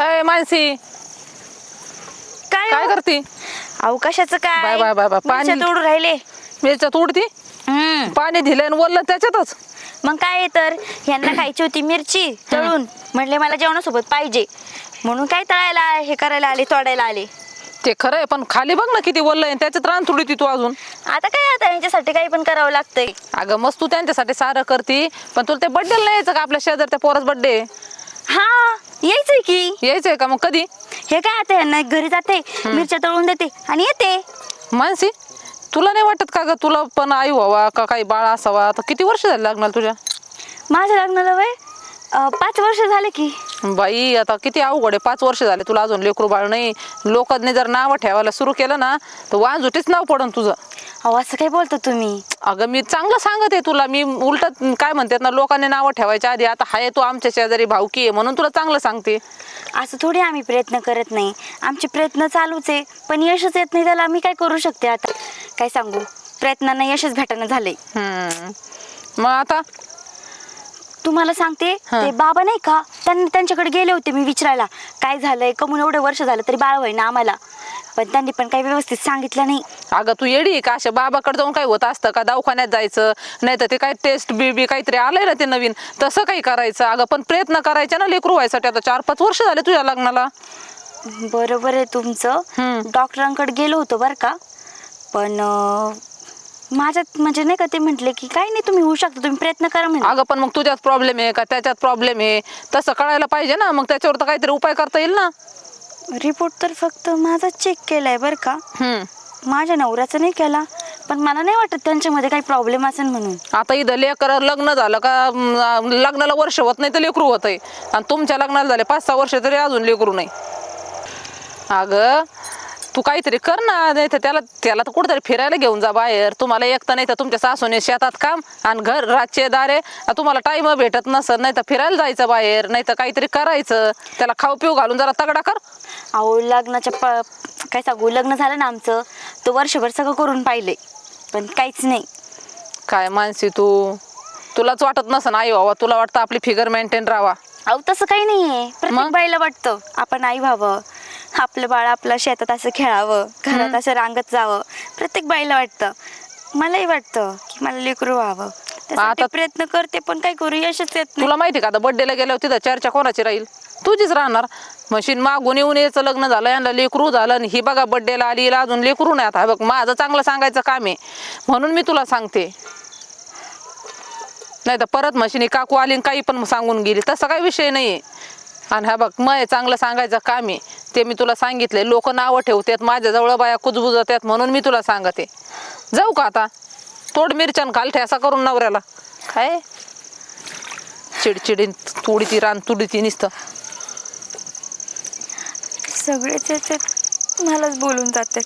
अय मानसी. काय काय हो? करते? अहो कशाचं काय? Bye, bye, bye. मिरच्या पाणी- तोडून राहिले. मिरच्या तोडती? हम्म. पाणी दिलंय आणि वरलं त्याच्यातच. मग काय आहे तर? यांना खायची होती मिरची तळून. म्हणले मला जेवणासोबत पाहिजे. म्हणून काय तळायला हे करायला आले तोडायला आले. ते खरं आहे पण खाली बघ ना किती वरलं आहे त्याच्यात रान थोडी तू अजून. आता काय आता यांच्यासाठी काही पण करावं लागतंय. अगं मस्त तू त्यांच्यासाठी सारं करती पण तुला ते बड्डेला नाही यायचं का आपल्या शेजार त्या पोराच बड्डे हा यायचंय की. यायचंय का मग? कधी? हे काय आता यांना घरी जाते मिरच्या तळून देते आणि येते. मानसी तुला नाही वाटत का ग? तुला पण आई व्हावा का काही बाळ असावा? आता किती वर्ष झाले लागणार तुझ्या? माझ्या लग्नाला वय अं, पाच वर्ष झाले की. बाई आता किती अवघड आहे. पाच वर्ष झाले तुला अजून लेकरू बाळ नाही. लोकांनी जर नाव ठेवायला सुरू केलं ना तर वाजूटीच नाव पडन तुझं. अहो असं काय बोलतो तुम्ही? अगं मी चांगलं सांगत आहे तुला. मी उलट काय म्हणतात ना लोकांनी नावं ठेवायच्या आधी आता हाय तू आमच्या शेजारी भावकी आहे म्हणून तुला चांगलं सांगते. असं थोडी आम्ही प्रयत्न करत नाही. आमचे प्रयत्न चालूच आहे पण यशच येत नाही त्याला आम्ही काय करू शकते आता? काय सांगू? प्रयत्नांना यशच भेटणं झालंय. हम्म. मग आता? तुम्हाला सांगते हा. ते बाबा नाही का त्यांनी त्यांच्याकडे गेले होते मी विचारायला. काय झालंय? कमून एवढे वर्ष झालं तरी बाळ होय ना आम्हाला. पण त्यांनी पण काही व्यवस्थित सांगितलं नाही. अगं तू येडी आहे का? अशा बाबाकडे जाऊन काय होत असतं का? दवाखान्यात जायचं नाही तर ते काय टेस्ट बी बी काहीतरी आलंय ना ते नवीन. तसं काही करायचं. अगं पण प्रयत्न करायचे ना लेकरू व्हायसाठी. आता चार पाच वर्ष झाले तुझ्या लग्नाला. बरोबर आहे तुमचं. डॉक्टरांकडे गेलो होतो बरं का. पण अं, माझ्यात म्हणजे नाही का ते म्हटले की काही नाही तुम्ही होऊ शकता. तुम्ही प्रयत्न करा म्हणजे अगं पण मग तुझ्यात प्रॉब्लेम आहे का? त्याच्यात प्रॉब्लेम आहे. तसं कळायला पाहिजे ना. मग त्याच्यावर तर काहीतरी उपाय करता येईल ना. रिपोर्ट तर फक्त माझा चेक केलाय बरं का. हम्म. माझ्या नवऱ्याचा नाही केला पण मला नाही वाटत त्यांच्यामध्ये काही प्रॉब्लेम असेल म्हणून. आता इथं लेकर लग्न झालं का अं, लग्नाला वर्ष होत नाही तर लेकरू होत आहे आणि तुमच्या लग्नाला झाले पाच सहा वर्ष तरी अजून लेकरू नाही. अगं तू काहीतरी कर ना नाही तर त्याला त्याला तर कुठेतरी फिरायला घेऊन जा बाहेर. तुम्हाला एक तर नाही तर तुमच्या सासूने शेतात काम आणि घर रातचे दारे. तुम्हाला टाइम भेटत नसत नाही तर फिरायला जायचं बाहेर नाही तर काहीतरी करायचं. त्याला खाऊ पिऊ घालून जरा तगडा कर. अहो लग्नाच्या प काय सांगू? लग्न झालं ना आमचं तो वर्षभर सगळं करून पाहिले. पण काहीच नाही. काय मानसी तू? तुलाच वाटत नसन आई बाबा. तुला वाटतं आपली फिगर मेंटेन राहावा. अहो तसं काही नाहीये. प्रत्येक मग? बाईला वाटतं. आपण आई व्हावं. आपलं बाळ आपलं शेतात असं खेळावं. घरात असं रांगत जावं. प्रत्येक बाईला वाटतं. मलाही वाटतं की मला लेकरू व्हावं. त्यासाठी आता- प्रयत्न करते पण काय करू यशच येत नाही. तुला माहिती का आता बर्थडेला गेल्यावर तिथं चर्चा कोणाची राहील? तुझीच राहणार. मशीन मागून येऊन याचं लग्न झालं यांना लेकरू झालं आणि ही बघा बर्थडेला आली हिला अजून लेकरू नाही. आता हे बघ माझं चांगलं सांगायचं काम आहे. म्हणून मी तुला सांगते. नाही तर परत मशीनी काकू आली आणि काही पण सांगून गेली. तसा काही विषय नाही आहे आणि हा बघ मग चांगलं सांगायचं काम आहे. ते मी तुला सांगितले. लोक नावं ठेवतात माझ्याजवळ बाया कुजबुजतात म्हणून मी तुला सांगते. जाऊ का आता? तोड मिरच्यान घाल ठेसा करून नवऱ्याला. काय? चिडचिडी तुडी ती रान तुडी ती नुसतं. सगळेच याच्यात मलाच बोलून जाते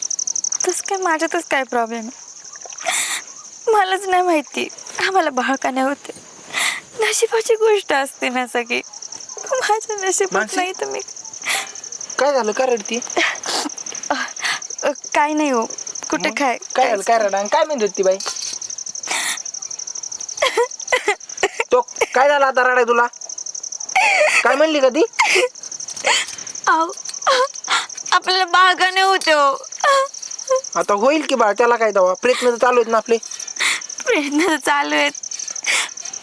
तस काय माझ्यातच काय प्रॉब्लेम आहे? मलाच नाही माहिती. आम्हाला नाही होते. नशिबाची गोष्ट असते ना सगळी. माझ्या नशिबात मानसी? नाही तर मी काय झालं? काय रडती? अ, काय नाही हो. कुठे काय काय झालं? काय रडा? काय म्हणत होती बाई तो काय झालं आता रडाय तुला? काय म्हणली का ती? आव आपल्याला का नाही होते. आता होईल की बाळ? त्याला काय दवा? प्रयत्न तर चालू आहेत ना आपले. प्रयत्न तर चालू आहेत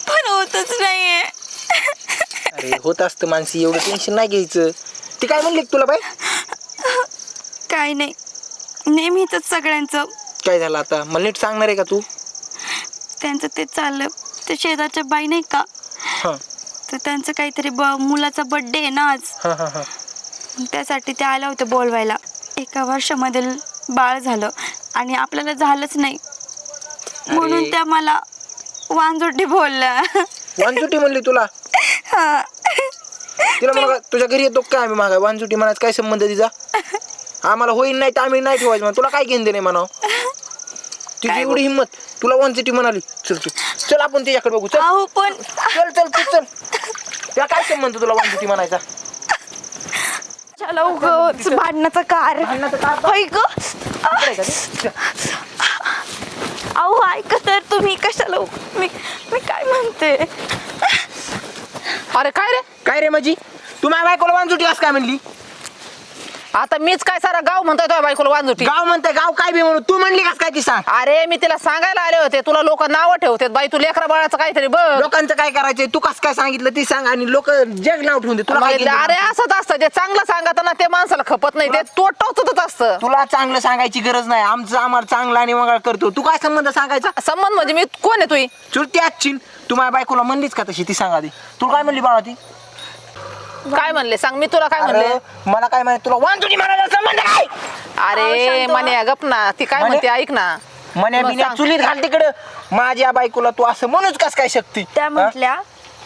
पण होतच नाहीये. अरे होत असतं मानसी एवढं टेन्शन नाही घ्यायचं. ती काय म्हणली का तुला बाई? काय नाही. नेहमीच सगळ्यांचं. काय झालं आता? मला नीट सांगणार आहे का तू? त्यांचं ते चाललं. ते शेजारच्या बाई नाही का? तर त्यांचं काहीतरी ब मुलाचा बड्डे आहे ना आज. हां हां हां. त्यासाठी ते आलं होतं बोलवायला. एका वर्षामध्ये बाळ झालं आणि आपल्याला झालंच नाही. म्हणून त्या मला वांजोटी बोलल्या. वानचुटी म्हणली तुला? हा. तिला म्हणा तुझ्या घरी येतो काय आम्ही मागा? वानचुटी म्हणायचं काय संबंध तिचा? आम्हाला होईल नाही तर आम्ही नाही ठेवायचं म्हणा तुला काय घेऊन दे नाही म्हणाव? तुझी काय एवढी हिंमत तुला वानचुटी म्हणाली. चल तू चल आपण त्याच्याकडे बघू. चल. अहो पण चल चल तू चल. या काय संबंध तुला वानचुटी म्हणायचा? चला उगच भांडणाचा कार. होय ग? इकडे का ते? अहो ऐका तर तुम्ही कशाला उग- मी मी काय म्हणते? अरे काय रे? काय रे माझी? तू माझ्या बायकोला वांजुटी असं काय म्हणली? आता मीच काय सारा गाव म्हणतोय तुझ्या बायकोला वांजुटी गाव म्हणते गाव काय बी म्हणून? तू म्हणली कस काय ती सांग? अरे मी तिला सांगायला आले होते. तुला लोक नावं ठेवतात. बाई तू लेकरा बाळाचं काहीतरी बघ. लोकांचं काय करायचंय? तू कस काय सांगितलं ती सांग आणि लोक जग नाव ठेवून दे तुला काय मग घेणं अरे? असंच असतं. जे चांगलं सांगत ना ते माणसाला खपत नाही. ते तो टोचतच असतं. तुला चांगलं सांगायची गरज नाही. आमचं आम्हाला चांगला आणि मंगळ करतो. तू काय संबंध सांगायचा? संबंध म्हणजे मी कोण आहे तुई? चुरती आजची तू माझ्या बायकोला म्हणलीच का तशी? ती सांगा ती तुला काय म्हणली बाळा ती? काय म्हणले? सांग मी तुला काय म्हणले? अरे, मला काय माहिती? तुला वांजुटी म्हणायला संबंध काय? अरे म्हणे गप ना. ती काय म्हणे? म्हणते? ऐक ना. मग बिण्या सांग. चुलीत घाल तिकडं. माझ्या बायकोला तू असं म्हणूच कस काय शक्ती? त्या हा? म्हटल्या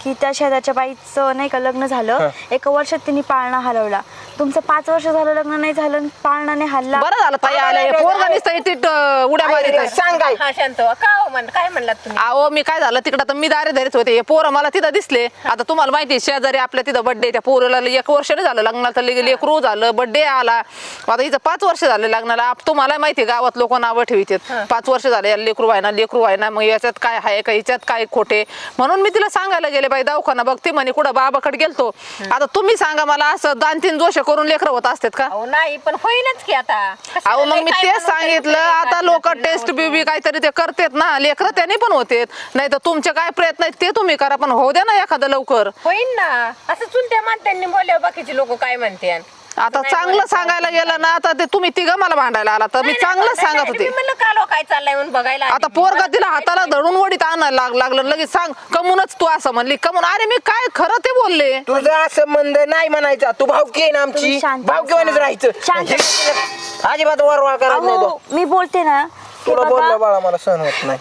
की त्या शेजारच्या बाईचं नाही का लग्न झालं? हा. एका वर्षात तिने पाळणा हलवला तुमचं पाच वर्ष झालं लग्न नाही झालं आणि पाळणाने हल्ला. बरं झालं ताई आले. पोरगा नुसतं इथे ट- उड्या मारीत आहे. सांग काय हा शांत व्हा. का हो म्हण काय म्हणलात तुम्ही? अहो मी काय झालं तिकडं तर मी दारे धरीत होते. हे पोरं मला तिथं दिसले. आता तुम्हाला माहिती आहे, शेजारी आपल्या तिथं बड्डे त्या पोरीला एक वर्ष नाही झालं लग्नाला तर ले- लेकरू झालं बड्डे आला. आता हिचं पाच वर्ष झाले लग्नाला. आप- तुम्हाला माहिती आहे, गावात लोक नावं ठेवितात. पाच वर्ष झाले याला लेकरू आहे ना लेकरू आहे ना मग याच्यात काय आहे का याच्यात काय खोटे? म्हणून मी तिला सांगायला गेले बाई दवाखाना बघते म्हणे कुठं बाबाकडे गेलतो. आता तुम्ही सांगा मला असं दोन तीन जोश करून लेकरं होत असतात का? अहो नाही पण होईनच की आता. कशाला अहो मग मी काय तेच म्हणून सांगितलं आता लोक टेस्ट. बीबी काहीतरी ते करतात ना लेकरं त्याने पण होतेत. नाही तर तुमचे काय प्रयत्न आहेत ते तुम्ही करा पण होऊ द्या ना एखादं लवकर. होईन ना. असं चुलत्या माणत्यांनी बोलल्यावर बाकीचे लोक काय म्हणते आता चांगलं सांगायला गेलं ना आता ते तुम्ही तिघं मला भांडायला आला तर मी चांगलं सांगत होते. मी म्हणलं कालो काय चाललंय म्हणून बघायला आली. आता पोरगा तिला हाताला धरून वडीत आणायला लाग- लागलं लगेच सांग कमूनच तू असं म्हणली कमून अरे मी काय खरं ते बोलले. तुझा संबंध नाही म्हणायचा. तू भावकी आहे ना आमची. तुम्ही शांत भावकीवानीच बसा. राहायचं. शांत अजिबात वरवाळ करायचं नाही अहो तो मी बोलते ना. हे तुला बोललं बाळा मला सहन होत नाही.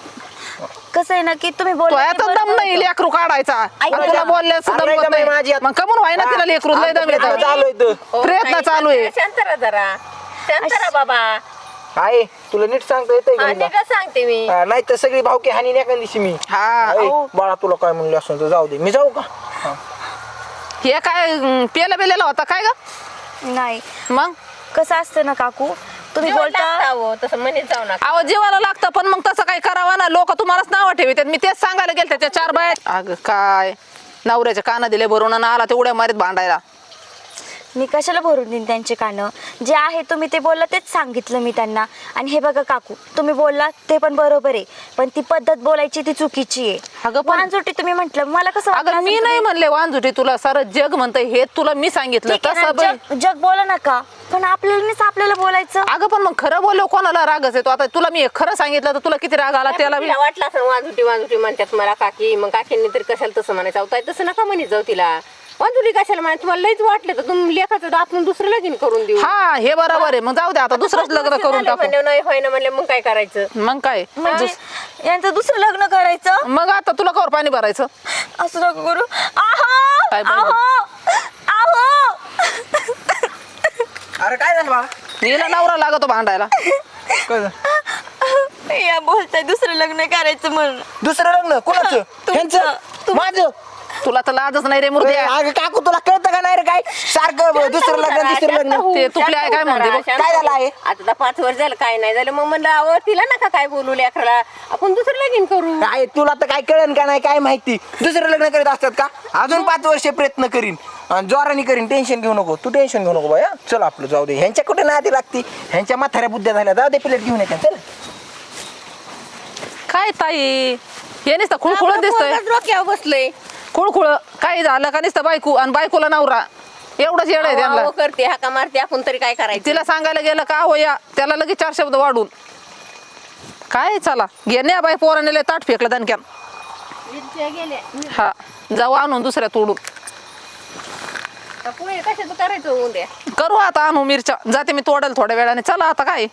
कसं आहे ना की तुम्ही तो आता दम नाही. लेकरू काढायचा. तुला अरे दम नाही आहे माझी नाही आता. मग कमून व्हाय ना तिला लेकरू लय दम येतं. चालू हो, प्रयत्न चालू आहे. शांत राहा जरा. शांत राहा बाबा. आहे तुला नीट सांगता येतंय हा का सांगते मी. हा, नाही तर सगळी भावकी हानी एका दिवशी मी. हा बाळा तुला काय म्हणले असं तर जाऊ दे. मी जाऊ का? हा. हे काय पेला बेलेला होता काय ग? नाही. मग? कसं असतं ना काकू तुम्ही बोलता? लागतं अहो, तसं म्हणत जाऊ नका. अहो जीवाला लागतं पण मग तसं काही करावं ना. लोक तुम्हालाच नावं ठेवतात मी तेच सांगायला गेले त्याच्या चार बाया अग काय? नवऱ्याच्या काना दिले भरून आणि आला ते उड्या मारीत भांडायला. मी कशाला भरून देईन त्यांचे कानं? जे आहे तुम्ही ते बोलला तेच सांगितलं मी त्यांना. आणि हे बघा काकू तुम्ही बोलला ते पण बरोबर आहे. पण ती पद्धत बोलायची ती चुकीची आहे. अगं पण- वानजुटी तुम्ही म्हटलं मला कसं वाटलं अगं मी असेल नाही तुम्ही- म्हणले वांजुटी तुला सारं जग म्हणतंय हे तुला मी सांगितलं ठीक आहे ना, तसं जग जग बोला नका. पण आपल्यालाच आपल्याला बोलायचं. अगं पण मग खरं बोललो कोणाला रागच येतो? आता तुला मी हे खरं सांगितलं तर तुला किती राग आला त्याला बी- तिला वाटलं असं वाजुटी वाजुटी म्हणतात मला काकी मग काकींनी तरी कशाला तसं म्हणायचं? अहो, ताई तसं नका म्हणत जाऊ तिला. वाजुटी कशाला म्हणायचं तुम्हाला लईच वाटलं तर तुम्ही लेखाचं आपण दुसरं लगीन करून देऊ. हा हे बरोबर आहे. मग जाऊ दे आता दुसरंच लग्न करून झालं टाकू. नाही होय ना म्हणलं मग काय करायचं? मग काय? म्हणजे यांचं दुसरं लग्न करायचं? मग आता तुला कवर पाणी भरायचं. असं नको करू. आहो! काय? आहो! आहो! अरे काय झालं बाळा हिला नवरा लागतो भांडायला. काय झालं? या बोलताय दुसरं लग्न करायचं म्हणून. दुसरं लग्न? कोणाचं? तुमचं. ह्यांचं? माझं? तुला तर लाजच नाही रे मुर्द्या अगं काकू तुला कळतं का नाही रे काय? सारखं दुसरं लग्न तिसरं लग्न. ते तुपले आहे काय म्हणते बघ. काय झालं आहे? आता तर पाच वर्ष झालं काय नाही झालं. मग म्हणलं अहो तिला नका काय बोलू लेकराला. आपण दुसरं लगीन करू. काय तुला तर काय कळन का नाही काय माहिती? दुसरं लग्न करीत असतात का? अजून पाच वर्ष प्रयत्न करीन. आणि जोराने करीन टेन्शन घेऊ नको. तू टेन्शन घेऊ नको बाया चल आपलं जाऊ दे. ह्यांच्या कुठे नादी लागती? ह्यांच्या म्हाताऱ्या बुद्ध्या झाल्या. जाऊ दे प्लेट घेऊन येते. चल. काय ताई? हे नुसतं खुळखुळ दिसतंय. डोक्यावर बसलंय. खुळखुळ काय झालं का नुसतं बायको आणि बायकोला नवरा? एवढंच येड आहे त्यांना. करते हाका मारते आपण तरी काय करायचं? तिला सांगायला गेलं का हो या. त्याला लगेच चार शब्द वाढून. काय चला. घे न्या बाई पोराने लय ताट फेकलं दणक्यान. गेले. हा. जाऊ आणून दुसऱ्या तोडून. पुढे कशाचं करायचं उद्या करू आता आणू मिरच्या. जाते मी तोडेल थोड्या वेळाने. चला आता काय?